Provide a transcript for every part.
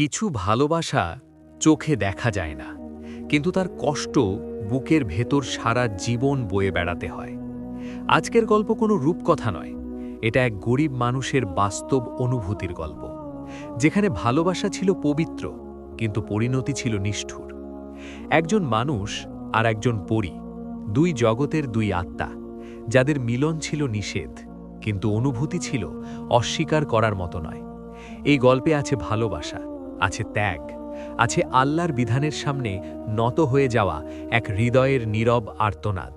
কিছু ভালোবাসা চোখে দেখা যায় না, কিন্তু তার কষ্ট বুকের ভেতর সারা জীবন বয়ে বেড়াতে হয়। আজকের গল্প কোনো রূপকথা নয়, এটা এক গরিব মানুষের বাস্তব অনুভূতির গল্প, যেখানে ভালোবাসা ছিল পবিত্র, কিন্তু পরিণতি ছিল নিষ্ঠুর। একজন মানুষ আর একজন পরী, দুই জগতের দুই আত্মা, যাদের মিলন ছিল নিষেধ, কিন্তু অনুভূতি ছিল অস্বীকার করার মতো নয়। এই গল্পে আছে ভালোবাসা আছে ত্যাগ, আছে আল্লাহর বিধানের সামনে নত হয়ে যাওয়া এক হৃদয়ের নীরব আর্তনাদ।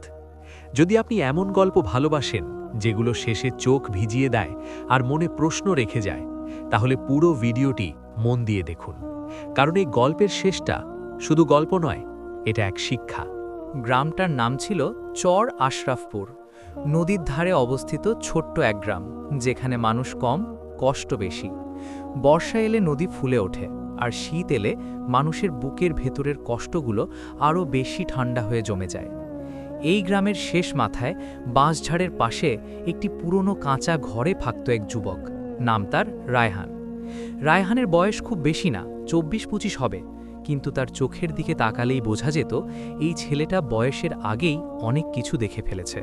যদি আপনি এমন গল্প ভালোবাসেন, যেগুলো শেষে চোখ ভিজিয়ে দেয় আর মনে প্রশ্ন রেখে যায়, তাহলে পুরো ভিডিওটি মন দিয়ে দেখুন। কারণ এই গল্পের শেষটা শুধু গল্প নয়, এটা এক শিক্ষা। গ্রামটার নাম ছিল চর আশরাফপুর। নদীর ধারে অবস্থিত ছোট্ট এক গ্রাম, যেখানে মানুষ কম, কষ্ট বেশি। বর্ষা এলে নদী ফুলে ওঠে। আর শীত এলে মানুষের বুকের ভেতরের কষ্টগুলো আরও বেশি ঠান্ডা হয়ে জমে যায়। এই গ্রামের শেষ মাথায় বাঁশঝাড়ের পাশে একটি পুরনো কাঁচা ঘরে থাকত এক যুবক। নাম তার রায়হান। রায়হানের বয়স খুব বেশি না চব্বিশ পঁচিশ হবে। কিন্তু তার চোখের দিকে তাকালেই বোঝা যেত, এই ছেলেটা বয়সের আগেই অনেক কিছু দেখে ফেলেছে।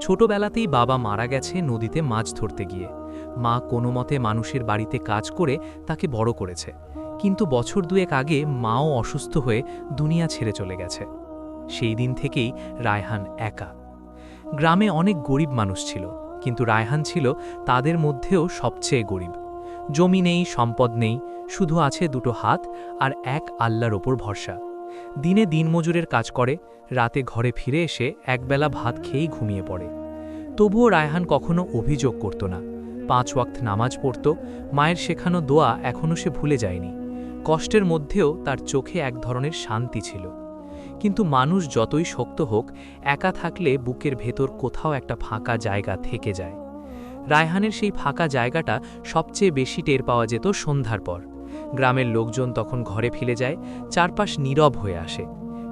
ছোটবেলাতেই বাবা মারা গেছে নদীতে মাছ ধরতে গিয়ে। মা কোনো মতে মানুষের বাড়িতে কাজ করে তাকে বড় করেছে। কিন্তু বছর দুয়েক আগে মাও অসুস্থ হয়ে দুনিয়া ছেড়ে চলে গেছে। সেই দিন থেকেই রায়হান একা। গ্রামে অনেক গরিব মানুষ ছিল, কিন্তু রায়হান ছিল তাদের মধ্যেও সবচেয়ে গরিব। জমি নেই, সম্পদ নেই, শুধু আছে দুটো হাত আর এক আল্লাহর ওপর ভরসা। দিনে দিনমজুরের কাজ করে, রাতে ঘরে ফিরে এসে একবেলা ভাত খেয়েই ঘুমিয়ে পড়ে। তবুও রায়হান কখনো অভিযোগ করত না। পাঁচ ওয়াক্ত নামাজ পড়ত, মায়ের শেখানো দোয়া এখনও সে ভুলে যায়নি। কষ্টের মধ্যেও তার চোখে এক ধরনের শান্তি ছিল। কিন্তু মানুষ যতই শক্ত হোক, একা থাকলে বুকের ভেতর কোথাও একটা ফাঁকা জায়গা থেকে যায়। রায়হানের সেই ফাঁকা জায়গাটা সবচেয়ে বেশি টের পাওয়া যেত সন্ধ্যার পর। গ্রামের লোকজন তখন ঘরে ফিরে যায়, চারপাশ নীরব হয়ে আসে।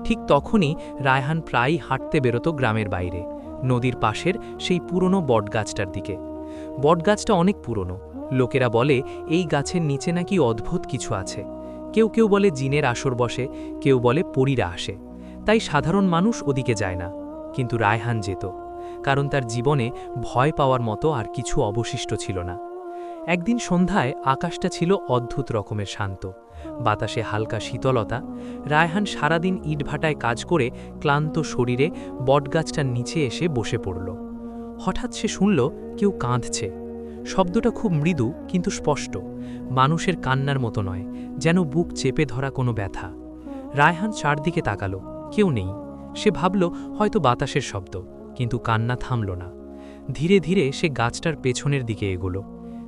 ঠিক তখনই রায়হান প্রায়ই হাঁটতে বেরোত গ্রামের বাইরে, নদীর পাশের সেই পুরনো বটগাছটার দিকে। বটগাছটা অনেক পুরনো। লোকেরা বলে, এই গাছের নিচে নাকি অদ্ভুত কিছু আছে। কেউ কেউ বলে জিনের আসর বসে, কেউ বলে পরীরা আসে। তাই সাধারণ মানুষ ওদিকে যায় না। কিন্তু রায়হান যেত। কারণ তার জীবনে ভয় পাওয়ার মতো আর কিছু অবশিষ্ট ছিল না। একদিন সন্ধ্যায় আকাশটা ছিল অদ্ভুত রকমের শান্ত। বাতাসে হালকা শীতলতা। রায়হান সারাদিন ইটভাটায় কাজ করে ক্লান্ত শরীরে বটগাছটার নিচে এসে বসে পড়ল। হঠাৎ সে শুনল কেউ কাঁদছে। শব্দটা খুব মৃদু কিন্তু স্পষ্ট। মানুষের কান্নার মতো নয়, যেন বুক চেপে ধরা কোনো ব্যথা। রায়হান চারদিকে তাকালো, কেউ নেই। সে ভাবল, হয়তো বাতাসের শব্দ, কিন্তু কান্না থামল না। ধীরে ধীরে সে গাছটার পেছনের দিকে এগোলো।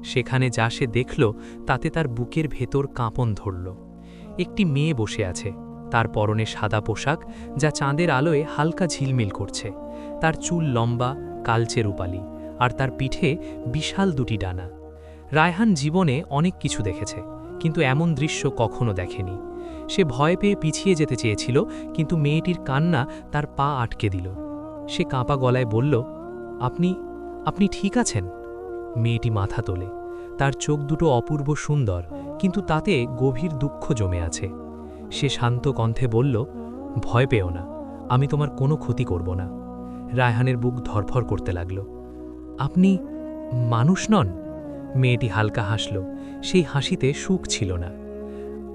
সেখানে যা সে দেখল, তাতে তার বুকের ভেতর কাঁপন ধরল। একটি মেয়ে বসে আছে, তার পরনে সাদা পোশাক, যা চাঁদের আলোয় হালকা ঝিলমিল করছে। তার চুল লম্বা, কালচে রূপালি। আর তার পিঠে বিশাল দুটি ডানা। রায়হান জীবনে অনেক কিছু দেখেছে, কিন্তু এমন দৃশ্য কখনো দেখেনি। সে ভয় পেয়ে পিছিয়ে যেতে চেয়েছিল, কিন্তু মেয়েটির কান্না তার পা আটকে দিল। সে কাঁপা গলায় বলল, আপনি আপনি ঠিক আছেন? মেয়েটি মাথা তোলে। তার চোখ দুটো অপূর্ব সুন্দর, কিন্তু তাতে গভীর দুঃখ জমে আছে। সে শান্ত কণ্ঠে বলল, ভয় পেও না, আমি তোমার কোনো ক্ষতি করব না। রায়হানের বুক ধরফর করতে লাগল। আপনি মানুষ নন? মেয়েটি হালকা হাসল। সেই হাসিতে সুখ ছিল না।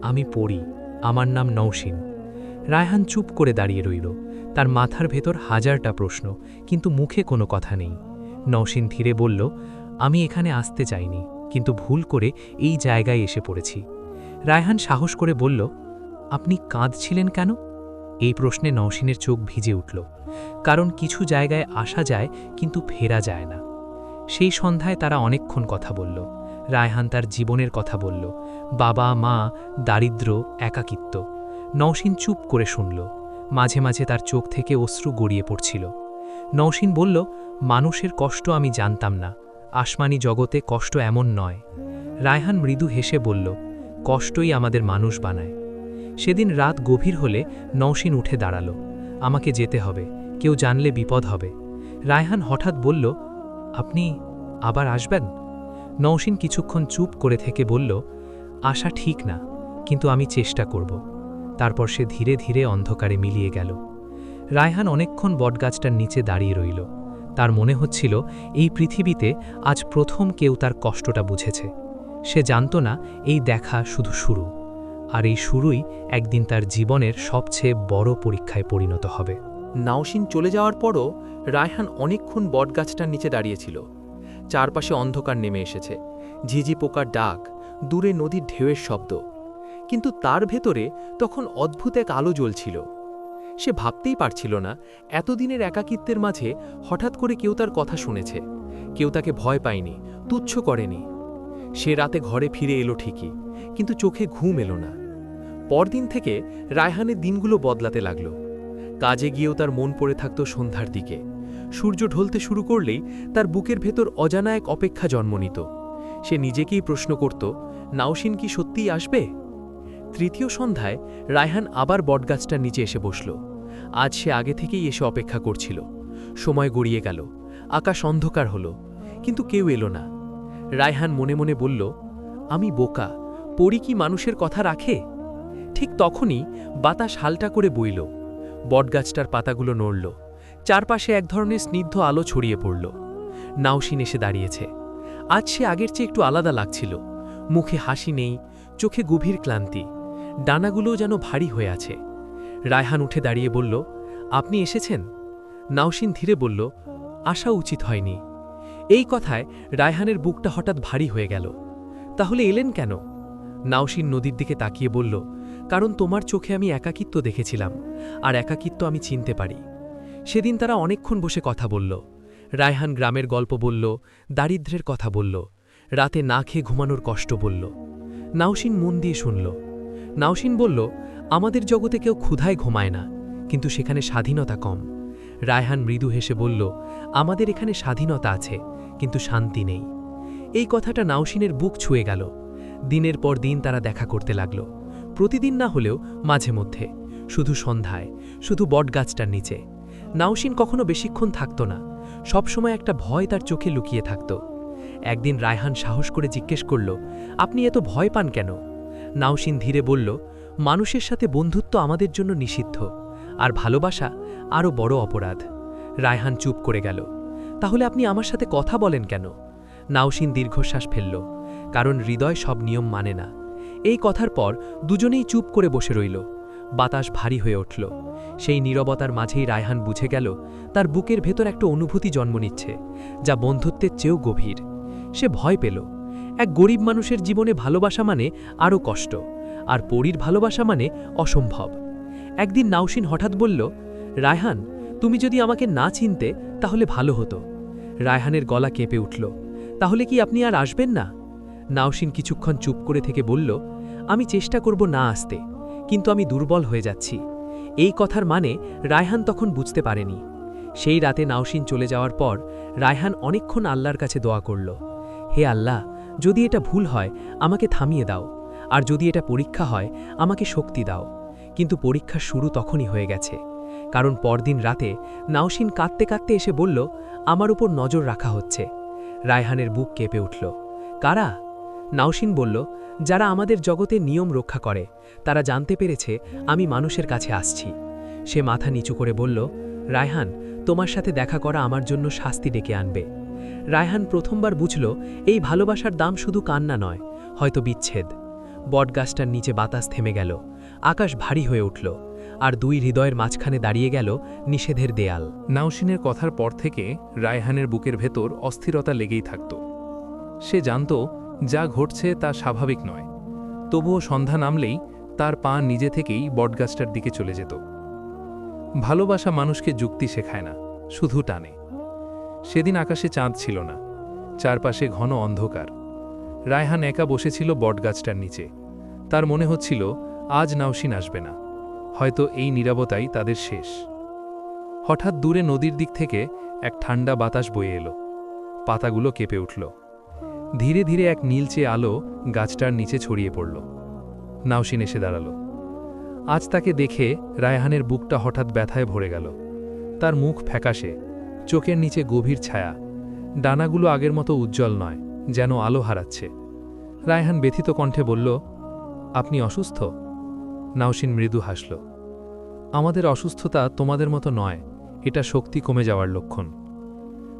আমি পড়ি, আমার নাম নৌসিন রায়হান চুপ করে দাঁড়িয়ে রইল। তার মাথার ভেতর হাজারটা প্রশ্ন, কিন্তু মুখে কোনো কথা নেই। নৌসিন ধীরে বলল, আমি এখানে আসতে চাইনি, কিন্তু ভুল করে এই জায়গায় এসে পড়েছি। রায়হান সাহস করে বলল, আপনি কাঁদছিলেন কেন? এই প্রশ্নে নওশিনের চোখ ভিজে উঠল, কারণ কিছু জায়গায় আসা যায় কিন্তু ফেরা যায় না। সেই সন্ধ্যায় তারা অনেকক্ষণ কথা বলল, রায়হান তার জীবনের কথা বলল, বাবা, মা, দারিদ্র, একাকিত্ব। নওশিন চুপ করে শুনল, মাঝে মাঝে তার চোখ থেকে অশ্রু গড়িয়ে পড়ছিল। নওশিন বলল, মানুষের কষ্ট আমি জানতাম না, আসমানি জগতে কষ্ট এমন নয়। রায়হান মৃদু হেসে বলল, কষ্টই আমাদের মানুষ বানায়। সেদিন রাত গভীর হলে নওশিন উঠে দাঁড়াল। আমাকে যেতে হবে, কেউ জানলে বিপদ হবে। রায়হান হঠাৎ বলল, আপনি আবার আসবেন? নওশিন কিছুক্ষণ চুপ করে থেকে বলল, আশা ঠিক না, কিন্তু আমি চেষ্টা করব। তারপর সে ধীরে ধীরে অন্ধকারে মিলিয়ে গেল। রায়হান অনেকক্ষণ বটগাছটার নিচে দাঁড়িয়ে রইল। তার মনে হচ্ছিল, এই পৃথিবীতে আজ প্রথম কেউ তার কষ্টটা বুঝেছে। সে জানত না, এই দেখা শুধু শুরু। আর এই শুরুই একদিন তার জীবনের সবচেয়ে বড় পরীক্ষায় পরিণত হবে। নাওশিন চলে যাওয়ার পরও রায়হান অনেকক্ষণ বটগাছটার নিচে দাঁড়িয়েছিল। চারপাশে অন্ধকার নেমে এসেছে। ঝিঝি পোকার ডাক, দূরে নদীর ঢেউয়ের শব্দ। কিন্তু তার ভেতরে তখন অদ্ভুত এক আলো জ্বলছিল। সে ভাবতেই পারছিল না, এতদিনের একাকিত্বের মাঝে হঠাৎ করে কেউ তার কথা শুনেছে। কেউ তাকে ভয় পায়নি, তুচ্ছ করেনি। সে রাতে ঘরে ফিরে এলো ঠিকই। কিন্তু চোখে ঘুম এলো না। পরদিন থেকে রায়হানের দিনগুলো বদলাতে লাগল। কাজে গিয়েও তার মন পড়ে থাকত সন্ধ্যার দিকে। সূর্য ঢলতে শুরু করলেই তার বুকের ভেতর অজানা এক অপেক্ষা জন্ম নিত। সে নিজেকেই প্রশ্ন করত, নাওশিন কি সত্যিই আসবে? তৃতীয় সন্ধ্যায় রায়হান আবার বটগাছটার নিচে এসে বসল। আজ সে আগে থেকেই এসে অপেক্ষা করছিল। সময় গড়িয়ে গেল। আকাশ অন্ধকার হলো। কিন্তু কেউ এলো না। রায়হান মনে মনে বলল, আমি বোকা। পরি কি মানুষের কথা রাখে? ঠিক তখনই বাতাস হালটা করে বইল। বটগাছটার পাতাগুলো নড়ল। চারপাশে এক ধরনের স্নিগ্ধ আলো ছড়িয়ে পড়ল। নাওশিন এসে দাঁড়িয়েছে। আজ সে আগের চেয়ে একটু আলাদা লাগছিল। মুখে হাসি নেই, চোখে গভীর ক্লান্তি। ডানাগুলোও যেন ভারী হয়ে আছে। রায়হান উঠে দাঁড়িয়ে বলল, আপনি এসেছেন? নাওশিন ধীরে বলল আসা উচিত হয়নি। এই কথায় রায়হানের বুকটা হঠাৎ ভারী হয়ে গেল। তাহলে এলেন কেন? নাওশিন নদীর দিকে তাকিয়ে বলল, কারণ তোমার চোখে আমি একাকিত্ব দেখেছিলাম, আর একাকিত্ব আমি চিনতে পারি। সেদিন তারা অনেকক্ষণ বসে কথা বলল। রায়হান গ্রামের গল্প বলল, দারিদ্র্যের কথা বলল, রাতে না খেয়ে ঘুমানোর কষ্ট বলল। নাওশিন মন দিয়ে শুনল। নাওশিন বলল, আমাদের জগতে কেউ ক্ষুধায় ঘুমায় না, কিন্তু সেখানে স্বাধীনতা কম। রায়হান মৃদু হেসে বলল, আমাদের এখানে স্বাধীনতা আছে, কিন্তু শান্তি নেই। এই কথাটা নাওশিনের বুক ছুঁয়ে গেল। দিনের পর দিন তারা দেখা করতে লাগল। প্রতিদিন না হলেও মাঝে মধ্যে। শুধু সন্ধ্যায়, শুধু বটগাছটার নিচে। নাওশিন কখনো বেশিক্ষণ থাকত না। সবসময় একটা ভয় তার চোখে লুকিয়ে থাকত। একদিন রায়হান সাহস করে জিজ্ঞেস করল, আপনি এত ভয় পান কেন? নাওশিন ধীরে বলল, মানুষের সাথে বন্ধুত্ব আমাদের জন্য নিষিদ্ধ। আর ভালোবাসা আরও বড় অপরাধ। রায়হান চুপ করে গেল, তাহলে আপনি আমার সাথে কথা বলেন কেন? নাওশিন দীর্ঘশ্বাস ফেলল কারণ হৃদয় সব নিয়ম মানে না। এই কথার পর দুজনেই চুপ করে বসে রইল। বাতাস ভারী হয়ে উঠল। সেই নীরবতার মাঝেই রায়হান বুঝে গেল, তার বুকের ভেতর একটা অনুভূতি জন্ম নিচ্ছে, যা বন্ধুত্বের চেয়েও গভীর। সে ভয় পেল। এক গরিব মানুষের জীবনে ভালোবাসা মানে আরও কষ্ট, আর পরীর ভালোবাসা মানে অসম্ভব। একদিন নাওশিন হঠাৎ বলল, রায়হান, তুমি যদি আমাকে না চিনতে, তাহলে ভালো হতো। রায়হানের গলা কেঁপে উঠল, তাহলে কি আপনি আর আসবেন না? নাওশিন কিছুক্ষণ চুপ করে থেকে বলল, আমি চেষ্টা করব না আসতে, কিন্তু আমি দুর্বল হয়ে যাচ্ছি। এই কথার মানে রায়হান তখন বুঝতে পারেনি। সেই রাতে নাওশিন চলে যাওয়ার পর রায়হান অনেকক্ষণ আল্লাহর কাছে দোয়া করল, হে আল্লাহ, যদি এটা ভুল হয়, আমাকে থামিয়ে দাও, আর যদি এটা পরীক্ষা হয়, আমাকে শক্তি দাও। কিন্তু পরীক্ষা শুরু তখনই হয়ে গেছে, কারণ পরদিন রাতে নাওশিন কাঁদতে কাঁদতে এসে বলল, আমার উপর নজর রাখা হচ্ছে। রায়হানের বুক কেঁপে উঠল, কারা? নাওশিন বলল, যারা আমাদের জগতে নিয়ম রক্ষা করে, তারা জানতে পেরেছে আমি মানুষের কাছে আসছি। সে মাথা নিচু করে বলল, রায়হান, তোমার সাথে দেখা করা আমার জন্য শাস্তি ডেকে আনবে। রায়হান প্রথমবার বুঝল, এই ভালোবাসার দাম শুধু কান্না নয়, হয়তো বিচ্ছেদ। বটগাছটার নিচে বাতাস থেমে গেল, আকাশ ভারী হয়ে উঠল, আর দুই হৃদয়ের মাঝখানে দাঁড়িয়ে গেল নিষেধের দেয়াল। নাওশিনের কথার পর থেকে রায়হানের বুকের ভেতর অস্থিরতা লেগেই থাকত। সে জানত যা ঘটছে তা স্বাভাবিক নয়। তবুও সন্ধ্যা নামলেই তার পা নিজে থেকেই বটগাছটার দিকে চলে যেত। ভালোবাসা মানুষকে যুক্তি শেখায় না, শুধু টানে। সেদিন আকাশে চাঁদ ছিল না, চারপাশে ঘন অন্ধকার। রায়হান একা বসেছিল বটগাছটার নিচে। তার মনে হচ্ছিল, আজ নাওসিন আসবে না। হয়তো এই নীরবতাই তাদের শেষ। হঠাৎ দূরে নদীর দিক থেকে এক ঠান্ডা বাতাস বয়ে এলো। পাতাগুলো কেঁপে উঠল। ধীরে ধীরে এক নীলচে আলো গাছটার নিচে ছড়িয়ে পড়ল। নাওশিন এসে দাঁড়াল। আজ তাকে দেখে রায়হানের বুকটা হঠাৎ ব্যথায় ভরে গেল। তার মুখ ফ্যাকাশে, চোখের নিচে গভীর ছায়া। ডানাগুলো আগের মতো উজ্জ্বল নয়, যেন আলো হারাচ্ছে। রায়হান ব্যথিত কণ্ঠে বলল, আপনি অসুস্থ? নাওশিন মৃদু হাসল, আমাদের অসুস্থতা তোমাদের মতো নয়, এটা শক্তি কমে যাওয়ার লক্ষণ।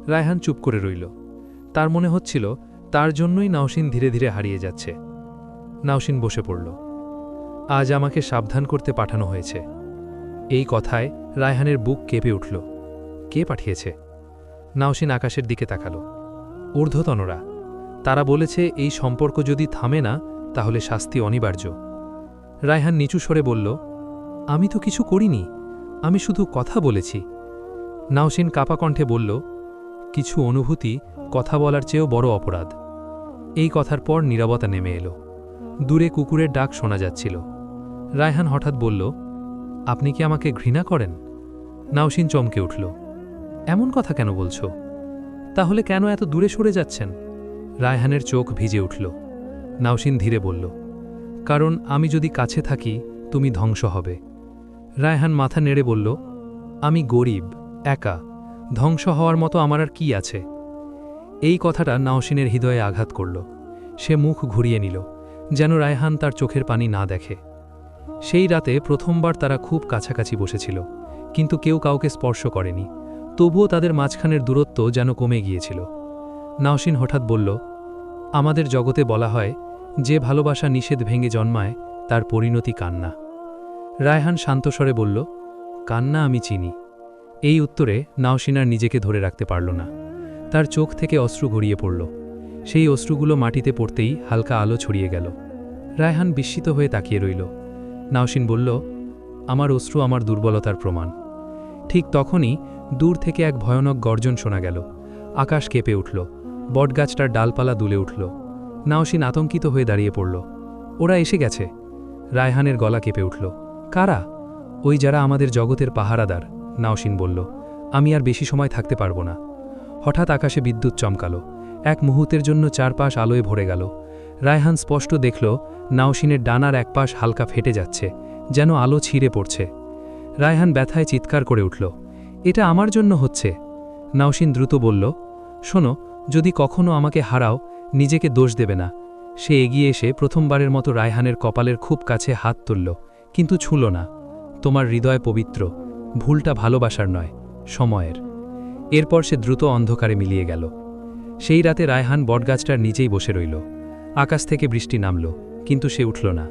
রায়হান চুপ করে রইল। তার মনে হচ্ছিল তার জন্যই নাওসিন ধীরে ধীরে হারিয়ে যাচ্ছে। নাওসিন বসে পড়ল। আজ আমাকে সাবধান করতে পাঠানো হয়েছে। এই কথায় রায়হানের বুক কেঁপে উঠল। কে পাঠিয়েছে? নাওসিন আকাশের দিকে তাকালো। ঊর্ধ্বতনরা, তারা বলেছে এই সম্পর্ক যদি থামে না, তাহলে শাস্তি অনিবার্য। রায়হান নিচু স্বরে বলল, আমি তো কিছু করিনি, আমি শুধু কথা বলেছি। নাওসিন কাপা কণ্ঠে বলল, কিছু অনুভূতি কথা বলার চেয়েও বড় অপরাধ। এই কথার পর নীরবতা নেমে এলো। দূরে কুকুরের ডাক শোনা যাচ্ছিল। রায়হান হঠাৎ বলল, আপনি কি আমাকে ঘৃণা করেন? নাওশিন চমকে উঠল, এমন কথা কেন বলছো? তাহলে কেন এত দূরে সরে যাচ্ছেন? রায়হানের চোখ ভিজে উঠল। নাওশিন ধীরে বলল, কারণ আমি যদি কাছে থাকি, তুমি ধ্বংস হবে। রায়হান মাথা নেড়ে বলল, আমি গরিব, একা। ধ্বংস হওয়ার মতো আমার আর কি আছে? এই কথাটা নাওসিনের হৃদয়ে আঘাত করল। সে মুখ ঘুরিয়ে নিল, যেন রায়হান তার চোখের পানি না দেখে। সেই রাতে প্রথমবার তারা খুব কাছাকাছি বসেছিল, কিন্তু কেউ কাউকে স্পর্শ করেনি, তবুও তাদের মাঝখানের দূরত্ব যেন কমে গিয়েছিল। নাওসিন হঠাৎ বলল, আমাদের জগতে বলা হয়, যে ভালোবাসা নিষেধ ভেঙে জন্মায়, তার পরিণতি কান্না। রায়হান শান্তস্বরে বলল, কান্না আমি চিনি। এই উত্তরে নাওশিনার নিজেকে ধরে রাখতে পারল না। তার চোখ থেকে অশ্রু গড়িয়ে পড়ল। সেই অশ্রুগুলো মাটিতে পড়তেই হালকা আলো ছড়িয়ে গেল। রায়হান বিস্মিত হয়ে তাকিয়ে রইল। নাওসিন বলল, আমার অশ্রু আমার দুর্বলতার প্রমাণ। ঠিক তখনই দূর থেকে এক ভয়ানক গর্জন শোনা গেল। আকাশ কেঁপে উঠল। বটগাছটার ডালপালা দুলে উঠল। নাওসিন আতঙ্কিত হয়ে দাঁড়িয়ে পড়ল। ওরা এসে গেছে? রায়হানের গলা কেঁপে উঠল। কারা? ওই যারা আমাদের জগতের পাহারাদার নাওসিন বলল। আমি আর বেশি সময় থাকতে পারব না। হঠাৎ আকাশে বিদ্যুৎ চমকালো। এক মুহূর্তের জন্য চারপাশ আলোয় ভরে গেল। রায়হান স্পষ্ট দেখল, নাওশিনের ডানার এক পাশ হালকা ফেটে যাচ্ছে, যেন আলো ছিঁড়ে পড়ছে। রায়হান ব্যথায় চিৎকার করে উঠল, এটা আমার জন্য হচ্ছে? নাওশিন দ্রুত বলল, শোনো, যদি কখনো আমাকে হারাও, নিজেকে দোষ দেবে না। সে এগিয়ে এসে প্রথমবারের মতো রায়হানের কপালের খুব কাছে হাত তুলল, কিন্তু ছুঁল না। তোমার হৃদয় পবিত্র, ভুলটা ভালোবাসার নয়, সময়ের। এরপর সে দ্রুত অন্ধকারে মিলিয়ে গেল। সেই রাতে রায়হান বটগাছটার নিচেই বসে রইল। আকাশ থেকে বৃষ্টি নামল, কিন্তু সে উঠল না।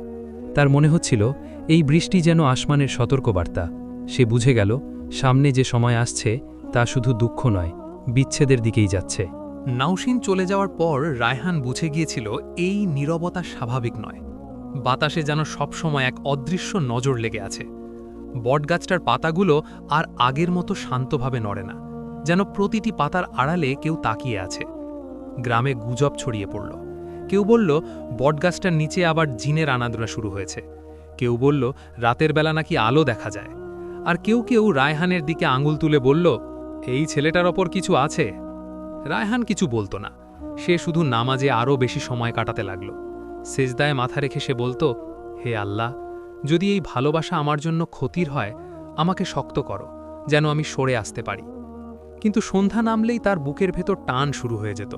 তার মনে হচ্ছিল, এই বৃষ্টি যেন আসমানের সতর্কবার্তা। সে বুঝে গেল, সামনে যে সময় আসছে, তা শুধু দুঃখ নয়, বিচ্ছেদের দিকেই যাচ্ছে। নাওশিন চলে যাওয়ার পর রায়হান বুঝে গিয়েছিল, এই নীরবতা স্বাভাবিক নয়। বাতাসে যেন সবসময় এক অদৃশ্য নজর লেগে আছে। বটগাছটার পাতাগুলো আর আগের মতো শান্তভাবে নড়ে না। যেন প্রতিটি পাতার আড়ালে কেউ তাকিয়ে আছে। গ্রামে গুজব ছড়িয়ে পড়ল। কেউ বলল, বটগাছটার নিচে আবার জিনের আনাদোনা শুরু হয়েছে। কেউ বলল, রাতের বেলা নাকি আলো দেখা যায়। আর কেউ কেউ রায়হানের দিকে আঙুল তুলে বলল, এই ছেলেটার ওপর কিছু আছে? রায়হান কিছু বলতো না। সে শুধু নামাজে আরও বেশি সময় কাটাতে লাগল। সেজদায় মাথা রেখে সে বলতো, হে আল্লাহ, যদি এই ভালোবাসা আমার জন্য ক্ষতির হয়, আমাকে শক্ত করো, যেন আমি সরে আসতে পারি। কিন্তু সন্ধ্যা নামলেই তার বুকের ভেতর টান শুরু হয়ে যেত।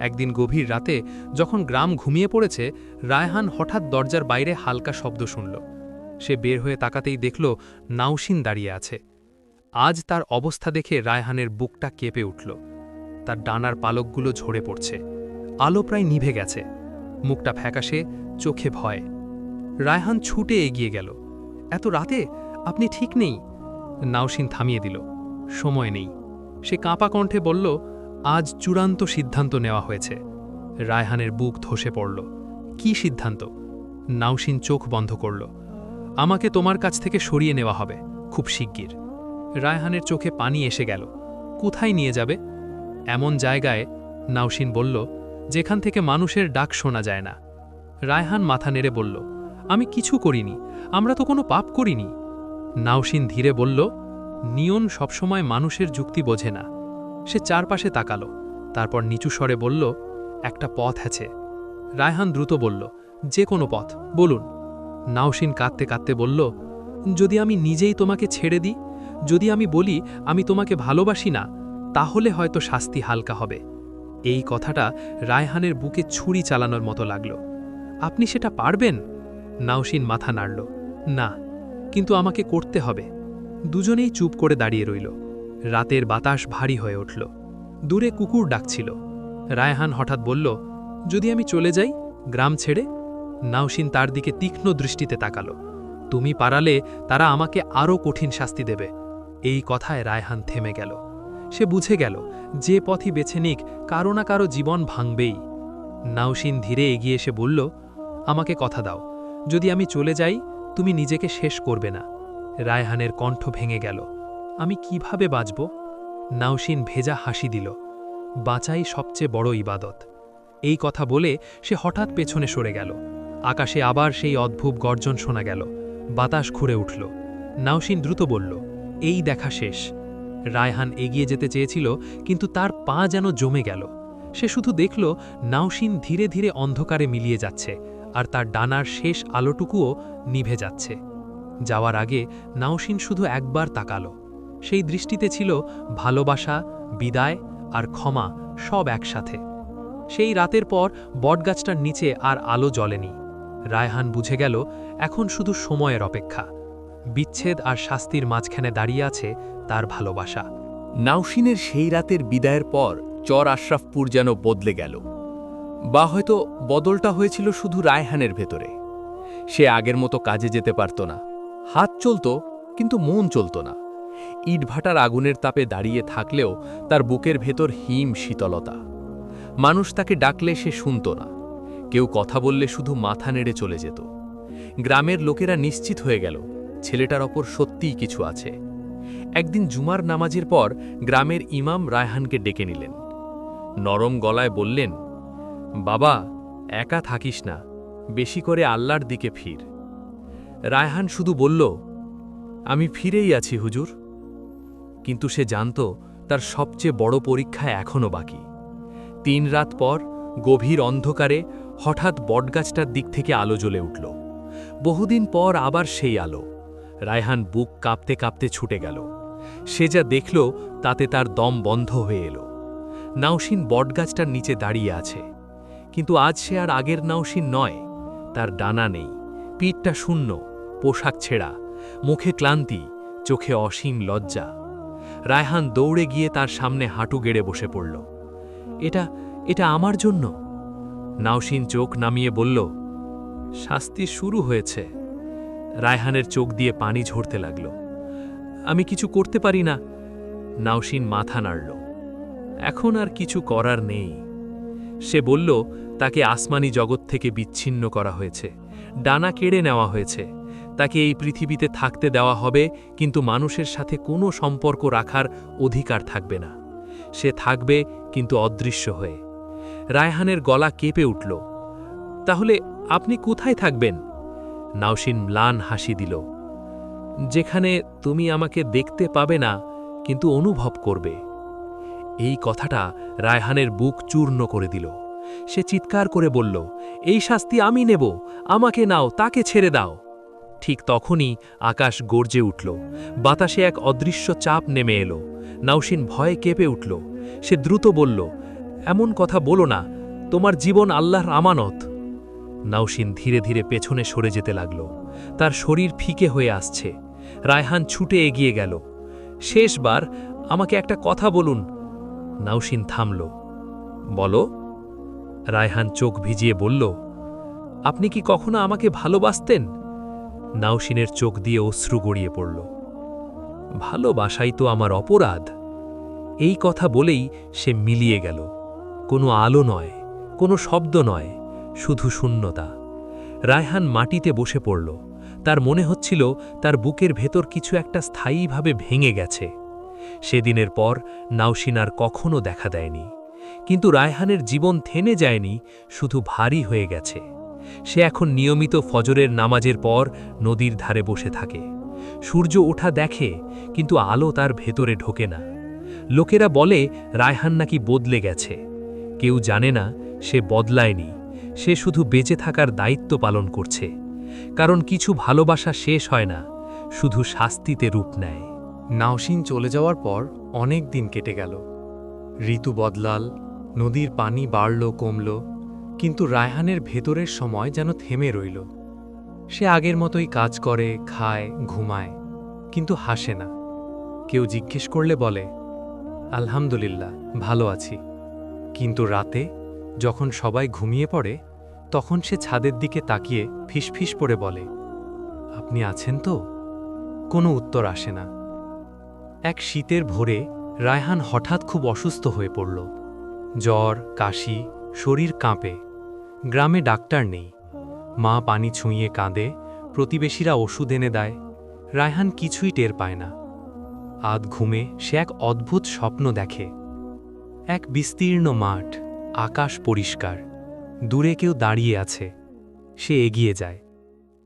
একদিন গভীর রাতে যখন গ্রাম ঘুমিয়ে পড়েছে, রায়হান হঠাৎ দরজার বাইরে হালকা শব্দ শুনল। সে বের হয়ে তাকাতেই দেখল নাউসিন দাঁড়িয়ে আছে। আজ তার অবস্থা দেখে রায়হানের বুকটা কেঁপে উঠল। তার ডানার পালকগুলো ঝরে পড়ছে। আলো প্রায় নিভে গেছে। মুখটা ফ্যাকাশে, চোখে ভয়। রায়হান ছুটে এগিয়ে গেল। এত রাতে? আপনি ঠিক নেই? নাওসিন থামিয়ে দিল। সময় নেই। সে কাঁপা কণ্ঠে বলল, আজ চূড়ান্ত সিদ্ধান্ত নেওয়া হয়েছে। রায়হানের বুক ধসে পড়ল। কি সিদ্ধান্ত? নাউসিন চোখ বন্ধ করল। আমাকে তোমার কাছ থেকে সরিয়ে নেওয়া হবে, খুব শিগগির। রায়হানের চোখে পানি এসে গেল। কোথায় নিয়ে যাবে? এমন জায়গায় নাউসিন বলল, যেখান থেকে মানুষের ডাক শোনা যায় না। রায়হান মাথা নেড়ে বলল, আমি কিছু করিনি, আমরা তো কোনো পাপ করিনি। নাউসিন ধীরে বলল নিয়ন সবসময় মানুষের যুক্তি বোঝে না। সে চারপাশে তাকালো, তারপর নিচু স্বরে বলল, একটা পথ আছে। রায়হান দ্রুত বলল, যে কোনো পথ, বলুন। নাওসিন কাঁদতে কাঁদতে বলল, যদি আমি নিজেই তোমাকে ছেড়ে দিই, যদি আমি বলি আমি তোমাকে ভালোবাসি না, তাহলে হয়তো শাস্তি হালকা হবে। এই কথাটা রায়হানের বুকে ছুরি চালানোর মতো লাগল। আপনি সেটা পারবেন? নাওশিন মাথা নাড়ল, না, কিন্তু আমাকে করতে হবে। দুজনেই চুপ করে দাঁড়িয়ে রইল। রাতের বাতাস ভারী হয়ে উঠল। দূরে কুকুর ডাকছিল। রায়হান হঠাৎ বলল, যদি আমি চলে যাই, গ্রাম ছেড়ে? নাওশিন তার দিকে তীক্ষ্ণ দৃষ্টিতে তাকালো। তুমি পারালে তারা আমাকে আরও কঠিন শাস্তি দেবে। এই কথায় রায়হান থেমে গেল। সে বুঝে গেল, যে পথই বেছে নিক, কারও না কারও জীবন ভাঙবেই। নাওশিন ধীরে এগিয়ে এসে বলল, আমাকে কথা দাও। যদি আমি চলে যাই, তুমি নিজেকে শেষ করবে না। রায়হানের কণ্ঠ ভেঙে গেল। আমি কীভাবে বাঁচব? নাওশিন ভেজা হাসি দিল। বাঁচাই সবচেয়ে বড় ইবাদত। এই কথা বলে সে হঠাৎ পেছনে সরে গেল। আকাশে আবার সেই অদ্ভুত গর্জন শোনা গেল। বাতাস ঘুরে উঠল। নাওশিন দ্রুত বলল, এই দেখা শেষ। রায়হান এগিয়ে যেতে চেয়েছিল, কিন্তু তার পা যেন জমে গেল। সে শুধু দেখল, নাওশিন ধীরে ধীরে অন্ধকারে মিলিয়ে যাচ্ছে, আর তার ডানার শেষ আলোটুকুও নিভে যাচ্ছে। যাওয়ার আগে নাওশিন শুধু একবার তাকালো। সেই দৃষ্টিতে ছিল ভালোবাসা, বিদায় আর ক্ষমা সব একসাথে। সেই রাতের পর বটগাছটার নিচে আর আলো জ্বলেনি। রায়হান বুঝে গেল, এখন শুধু সময়ের অপেক্ষা। বিচ্ছেদ আর শাস্তির মাঝখানে দাঁড়িয়ে আছে তার ভালোবাসা। নাওশিনের সেই রাতের বিদায়ের পর চর আশরাফপুর যেন বদলে গেল। বা হয়তো বদলটা হয়েছিল শুধু রায়হানের ভেতরে। সে আগের মতো কাজে যেতে পারত না। হাত চলত, কিন্তু মন চলত না। ইটভাটার আগুনের তাপে দাঁড়িয়ে থাকলেও তার বুকের ভেতর হিম শীতলতা। মানুষ তাকে ডাকলে সে শুনত না। কেউ কথা বললে শুধু মাথা নেড়ে চলে যেত। গ্রামের লোকেরা নিশ্চিত হয়ে গেল, ছেলেটার ওপর সত্যিই কিছু আছে। একদিন জুমার নামাজের পর গ্রামের ইমাম রায়হানকে ডেকে নিলেন। নরম গলায় বললেন, বাবা, একা থাকিস না। বেশি করে আল্লাহর দিকে ফির। রায়হান শুধু বলল, আমি ফিরেই আছি হুজুর। কিন্তু সে জানত তার সবচেয়ে বড় পরীক্ষা এখনও বাকি। তিন রাত পর গভীর অন্ধকারে হঠাৎ বটগাছটার দিক থেকে আলো জ্বলে উঠল। বহুদিন পর আবার সেই আলো। রায়হান বুক কাঁপতে কাঁপতে ছুটে গেল। সে যা দেখল তাতে তার দম বন্ধ হয়ে এলো। নাওশিন বটগাছটার নিচে দাঁড়িয়ে আছে। কিন্তু আজ সে আর আগের নাওশিন নয়, তার ডানা নেই, পিঠটা শূন্য। পোশাক ছেঁড়া, মুখে ক্লান্তি, চোখে অসীম লজ্জা। রায়হান দৌড়ে গিয়ে তার সামনে হাঁটু গেড়ে বসে পড়ল। এটা এটা আমার জন্য? নাওশিন চোখ নামিয়ে বলল, শাস্তি শুরু হয়েছে। রায়হানের চোখ দিয়ে পানি ঝরতে লাগল। আমি কিছু করতে পারি না। নাওশিন মাথা নাড়ল। এখন আর কিছু করার নেই। সে বলল, তাকে আসমানি জগৎ থেকে বিচ্ছিন্ন করা হয়েছে। ডানা কেড়ে নেওয়া হয়েছে। তাকে এই পৃথিবীতে থাকতে দেওয়া হবে, কিন্তু মানুষের সাথে কোনো সম্পর্ক রাখার অধিকার থাকবে না। সে থাকবে কিন্তু অদৃশ্য হয়ে। রায়হানের গলা কেঁপে উঠল। তাহলে আপনি কোথায় থাকবেন? নাওশিন ম্লান হাসি দিল। যেখানে তুমি আমাকে দেখতে পাবে না, কিন্তু অনুভব করবে। এই কথাটা রায়হানের বুক চূর্ণ করে দিল। সে চিৎকার করে বলল, এই শাস্তি আমি নেব, আমাকে নাও, তাকে ছেড়ে দাও। ঠিক তখনই আকাশ গর্জে উঠল। বাতাসে এক অদৃশ্য চাপ নেমে এলো। নাওশিন ভয়ে কেঁপে উঠল। সে দ্রুত বলল, এমন কথা বলো না, তোমার জীবন আল্লাহর আমানত। নাওশিন ধীরে ধীরে পেছনে সরে যেতে লাগল। তার শরীর ফিকে হয়ে আসছে। রায়হান ছুটে এগিয়ে গেল। শেষবার আমাকে একটা কথা বলুন। নাওশিন থামল। বলো। রায়হান চোখ ভিজিয়ে বলল, আপনি কি কখনো আমাকে ভালোবাসতেন? নাওশিনের চোখ দিয়ে অশ্রু গড়িয়ে পড়ল। ভালোবাসাই তো আমার অপরাধ। এই কথা বলেই সে মিলিয়ে গেল। কোনো আলো নয়, কোনো শব্দ নয়, শুধু শূন্যতা। রায়হান মাটিতে বসে পড়ল। তার মনে হচ্ছিল তার বুকের ভেতর কিছু একটা স্থায়ীভাবে ভেঙে গেছে। সেদিনের পর নাওশিনার কখনো দেখা দেয়নি। কিন্তু রায়হানের জীবন থেমে যায়নি, শুধু ভারী হয়ে গেছে। সে এখন নিয়মিত ফজরের নামাজের পর নদীর ধারে বসে থাকে। সূর্য ওঠা দেখে, কিন্তু আলো তার ভেতরে ঢোকে না। লোকেরা বলে, রায়হান নাকি বদলে গেছে। কেউ জানে না, সে বদলায়নি। সে শুধু বেঁচে থাকার দায়িত্ব পালন করছে। কারণ কিছু ভালোবাসা শেষ হয় না, শুধু শাস্তিতে রূপ নেয়। নাওসিন চলে যাওয়ার পর অনেক দিন কেটে গেল। ঋতু বদলাল, নদীর পানি বাড়ল, কমল। কিন্তু রায়হানের ভেতরের সময় যেন থেমে রইল। সে আগের মতোই কাজ করে, খায়, ঘুমায়, কিন্তু হাসে না। কেউ জিজ্ঞেস করলে বলে, আলহামদুলিল্লাহ, ভালো আছি। কিন্তু রাতে যখন সবাই ঘুমিয়ে পড়ে, তখন সে ছাদের দিকে তাকিয়ে ফিসফিস করে বলে, আপনি আছেন তো? কোনো উত্তর আসে না। এক শীতের ভোরে রায়হান হঠাৎ খুব অসুস্থ হয়ে পড়ল। জ্বর, কাশি শরীর কাঁপে। গ্রামে ডাক্তার নেই। মা পানি ছুঁইয়ে কাঁদে, প্রতিবেশীরা ওষুধ এনে দেয়। রায়হান কিছুই টের পায় না। আধ ঘুমে সে এক অদ্ভুত স্বপ্ন দেখে। এক বিস্তীর্ণ মাঠ, আকাশ পরিষ্কার। দূরে কেউ দাঁড়িয়ে আছে। সে এগিয়ে যায়।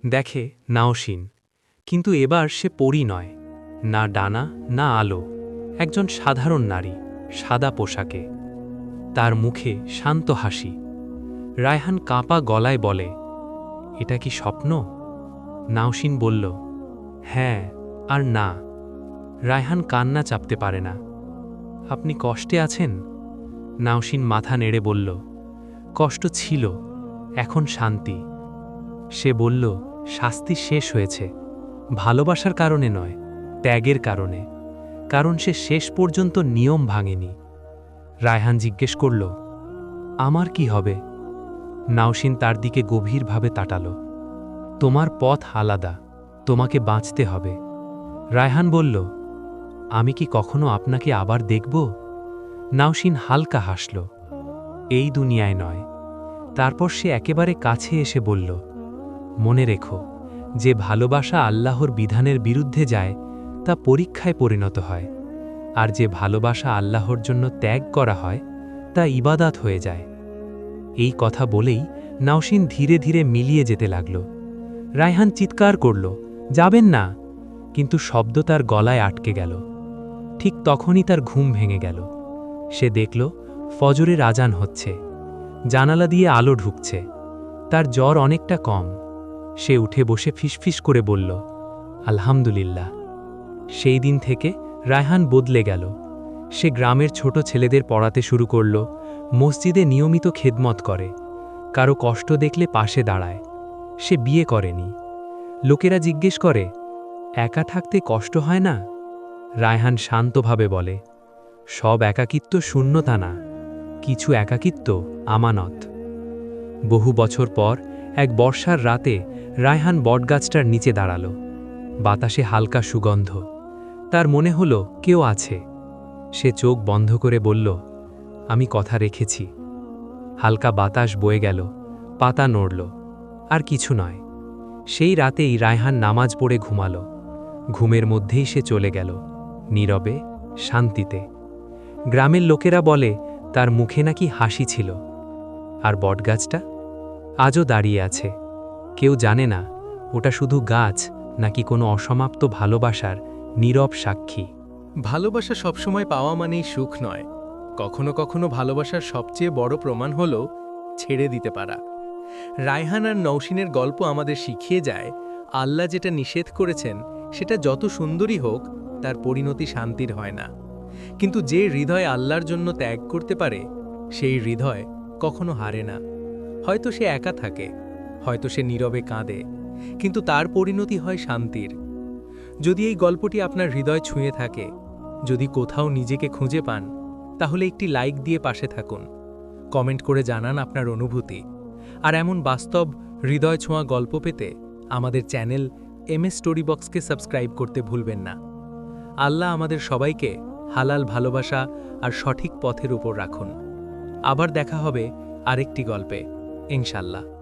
দেখে নাওসিন কিন্তু এবার সে পরি নয়। না ডানা, না আলো। একজন সাধারণ নারী, সাদা পোশাকে। তার মুখে শান্ত হাসি। রায়হান কাঁপা গলায় বলে, এটা কি স্বপ্ন? নাওসিন বলল হ্যাঁ আর না। রায়হান কান্না চাপতে পারে না। আপনি কষ্টে আছেন? নাওসিন মাথা নেড়ে বলল, কষ্ট ছিল, এখন শান্তি। সে বলল, শাস্তি শেষ হয়েছে। ভালোবাসার কারণে নয়, ত্যাগের কারণে। কারণ সে শেষ পর্যন্ত নিয়ম ভাঙেনি। রায়হান জিজ্ঞেস করল, আমার কি হবে? নাওসিন তার দিকে গভীরভাবে তাটাল, তোমার পথ আলাদা, তোমাকে বাঁচতে হবে। রায়হান বলল, আমি কি কখনো আপনাকে আবার দেখব? নাওসিন হালকা হাসল, এই দুনিয়ায় নয়। তারপর সে একেবারে কাছে এসে বলল, মনে রেখো, যে ভালোবাসা আল্লাহর বিধানের বিরুদ্ধে যায়, তা পরীক্ষায় পরিণত হয়। আর যে ভালোবাসা আল্লাহর জন্য ত্যাগ করা হয়, তা ইবাদাত হয়ে যায়। এই কথা বলেই নাওসিন ধীরে ধীরে মিলিয়ে যেতে লাগল। রায়হান চিৎকার করল, যাবেন না। কিন্তু শব্দ তার গলায় আটকে গেল। ঠিক তখনই তার ঘুম ভেঙে গেল। সে দেখল ফজরের আজান হচ্ছে। জানালা দিয়ে আলো ঢুকছে। তার জ্বর অনেকটা কম। সে উঠে বসে ফিসফিস করে বলল, আলহামদুলিল্লাহ। সেই দিন থেকে রায়হান বদলে গেল। সে গ্রামের ছোট ছেলেদের পড়াতে শুরু করল, মসজিদে নিয়মিত খেদমত করে। কারও কষ্ট দেখলে পাশে দাঁড়ায়। সে বিয়ে করেনি। লোকেরা জিজ্ঞেস করে, একা থাকতে কষ্ট হয় না? রায়হান শান্তভাবে বলে, সব একাকিত্ব শূন্যতা না। কিছু একাকিত্ব আমানত। বহু বছর পর এক বর্ষার রাতে রায়হান বটগাছটার নিচে দাঁড়াল। বাতাসে হালকা সুগন্ধ। তার মনে হল, কেউ আছে। সে চোখ বন্ধ করে বলল, আমি কথা রেখেছি। হালকা বাতাস বয়ে গেল, পাতা নড়ল, আর কিছু নয়। সেই রাতেই রায়হান নামাজ পড়ে ঘুমাল। ঘুমের মধ্যেই সে চলে গেল, নীরবে, শান্তিতে। গ্রামের লোকেরা বলে, তার মুখে নাকি হাসি ছিল। আর বটগাছটা? আজও দাঁড়িয়ে আছে। কেউ জানে না, ওটা শুধু গাছ, নাকি কোনো অসমাপ্ত ভালোবাসার নীরব সাক্ষী। ভালোবাসা সবসময় পাওয়া মানেই সুখ নয়। কখনো কখনো ভালোবাসার সবচেয়ে বড় প্রমাণ হল ছেড়ে দিতে পারা। রায়হান আর নৌসিনের গল্প আমাদের শিখিয়ে যায়, আল্লাহ যেটা নিষেধ করেছেন, সেটা যত সুন্দরই হোক, তার পরিণতি শান্তির হয় না। কিন্তু যে হৃদয় আল্লাহর জন্য ত্যাগ করতে পারে, সেই হৃদয় কখনো হারে না। হয়তো সে একা থাকে, হয়তো সে নীরবে কাঁদে, কিন্তু তার পরিণতি হয় শান্তির। যদি এই গল্পটি আপনার হৃদয় ছুঁয়ে থাকে, যদি কোথাও নিজেকে খুঁজে পান, তাহলে একটি লাইক দিয়ে পাশে থাকুন। কমেন্ট করে জানান আপনার অনুভূতি। আর এমন বাস্তব, হৃদয় ছোঁয়া গল্প পেতে আমাদের চ্যানেল এম এস স্টোরি বক্সকে সাবস্ক্রাইব করতে ভুলবেন না। আল্লাহ আমাদের সবাইকে হালাল ভালোবাসা আর সঠিক পথের উপর রাখুন। আবার দেখা হবে আরেকটি গল্পে, ইনশাল্লাহ।